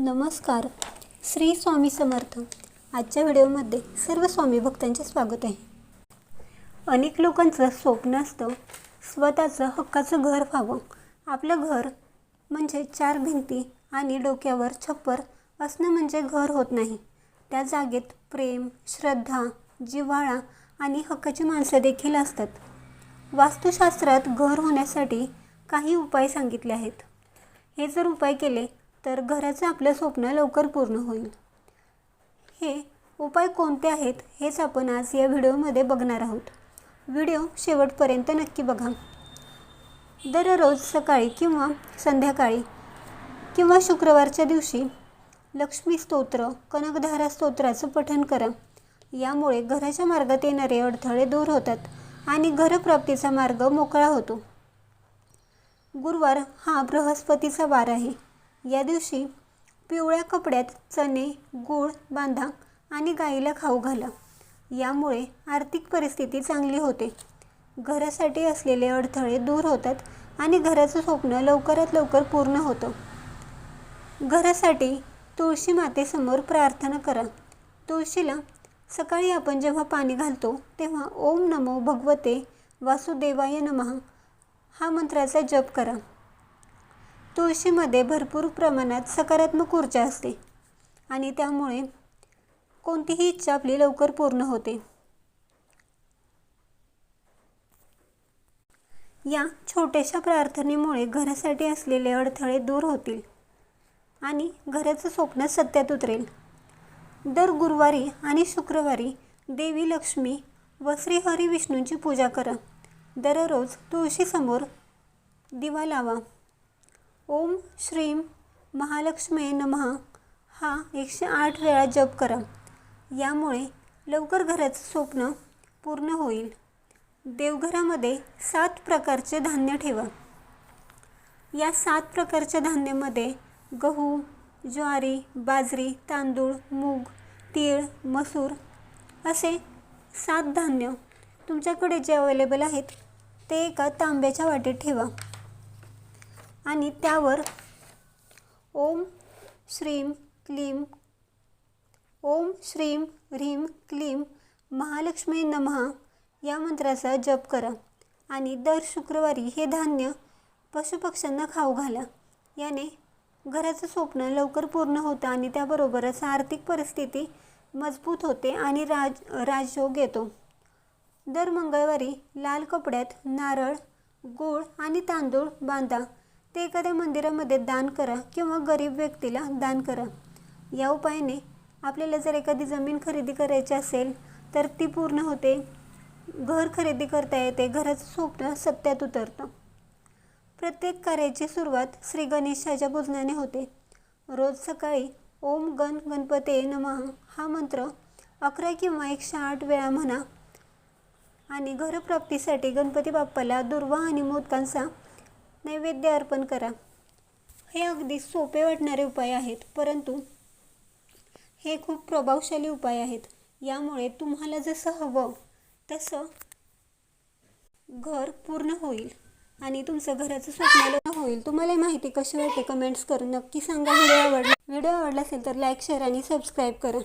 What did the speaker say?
नमस्कार. श्री स्वामी समर्थ. आजच्या व्हिडिओमध्ये सर्व स्वामी भक्तांचे स्वागत आहे. अनेक लोकांचं स्वप्न असतं स्वतःचं हक्काचं घर व्हावं. आपलं घर म्हणजे चार भिंती आणि डोक्यावर छप्पर असणं म्हणजे घर होत नाही. त्या जागेत प्रेम श्रद्धा जिव्हाळा आणि हक्काची माणसं देखील असतात. वास्तुशास्त्रात घर होण्यासाठी काही उपाय सांगितले आहेत. हे जर उपाय केले तर घराचं आपलं स्वप्न लवकर पूर्ण होईल. हे उपाय कोणते आहेत हेच आपण आज या व्हिडिओमध्ये बघणार आहोत. व्हिडिओ शेवटपर्यंत नक्की बघा. दररोज सकाळी किंवा संध्याकाळी किंवा शुक्रवारच्या दिवशी लक्ष्मी स्तोत्र कनकधारा स्तोत्राचं पठण करा. यामुळे घराच्या मार्गात येणारे अडथळे दूर होतात आणि घरप्राप्तीचा मार्ग मोकळा होतो. गुरुवार हा बृहस्पतीचा वार आहे. या दिवशी पिवळ्या कपड्यात चणे गूळ बांधा आणि गाईला खाऊ घाला. यामुळे आर्थिक परिस्थिती चांगली होते. घरासाठी असलेले अडथळे दूर होतात आणि घराचं स्वप्न लवकरात लवकर पूर्ण होतं. घरासाठी तुळशी मातेसमोर प्रार्थना करा. तुळशीला सकाळी आपण जेव्हा पाणी घालतो तेव्हा ओम नमो भगवते वासुदेवाय नमः हा मंत्राचा जप करा. तुळशीमध्ये भरपूर प्रमाणात सकारात्मक ऊर्जा असते आणि त्यामुळे कोणतीही इच्छा आपली लवकर पूर्ण होते. या छोट्याशा प्रार्थनेमुळे घरासाठी असलेले अडथळे दूर होतील आणि घराचं स्वप्न सत्यात उतरेल. दर गुरुवारी आणि शुक्रवारी देवी लक्ष्मी व श्रीहरी विष्णूंची पूजा करा. दररोज तुळशीसमोर दिवा लावा. ओम श्रीम महालक्ष्मी नमः. हा एकशे आठ वेळा जप करा. यामुळे लवकर घराचं स्वप्न पूर्ण होईल. देवघरामध्ये सात प्रकारचे धान्य ठेवा. या सात प्रकारच्या धान्यामध्ये गहू ज्वारी बाजरी तांदूळ मूग तीळ मसूर असे सात धान्य तुमच्याकडे जे अवेलेबल आहेत ते एका तांब्याच्या वाटेत ठेवा. आणि त्यावर ओम श्रीम क्लीम ओम श्रीम ह्रीम क्लीम महालक्ष्मी नमः या मंत्राचा जप करा. आणि दर शुक्रवारी हे धान्य पशुपक्ष्यांना खाऊ घाला. याने घराचं स्वप्न लवकर पूर्ण होतं आणि त्याबरोबरच आर्थिक परिस्थिती मजबूत होते आणि राज राजयोग येतो. दर मंगळवारी लाल कपड्यात नारळ गूळ आणि तांदूळ बांधा. ते एखाद्या मंदिरामध्ये दान करा किंवा गरीब व्यक्तीला दान करा. या उपायाने आपल्याला जर एखादी जमीन खरेदी करायची असेल तर ती पूर्ण होते. घर खरेदी करता येते. घराचं स्वप्न सत्यात उतरतं. प्रत्येक कार्याची सुरुवात श्री गणेशाच्या पूजनाने होते. रोज सकाळी ओम गण गणपते नमः हा मंत्र अकरा किंवा एकशे आठ वेळा म्हणा. आणि घरप्राप्तीसाठी गणपती बाप्पाला दुर्वा आणि मोदकांचा नैवेद्य अर्पण करा. हे अगदी सोपे वाटणारे उपाय आहेत परंतु हे खूप प्रभावशाली उपाय आहेत. यामुळे तुम्हाला जसं हवं तसं घर पूर्ण होईल आणि तुमचं घराचं स्वप्न होईल. तुम्हाला माहिती कशी वाटते कमेंट्स करून नक्की सांगा. व्हिडिओ आवडला व्हिडिओ आवडला असेल तर लाईक शेअर आणि सबस्क्राईब करा.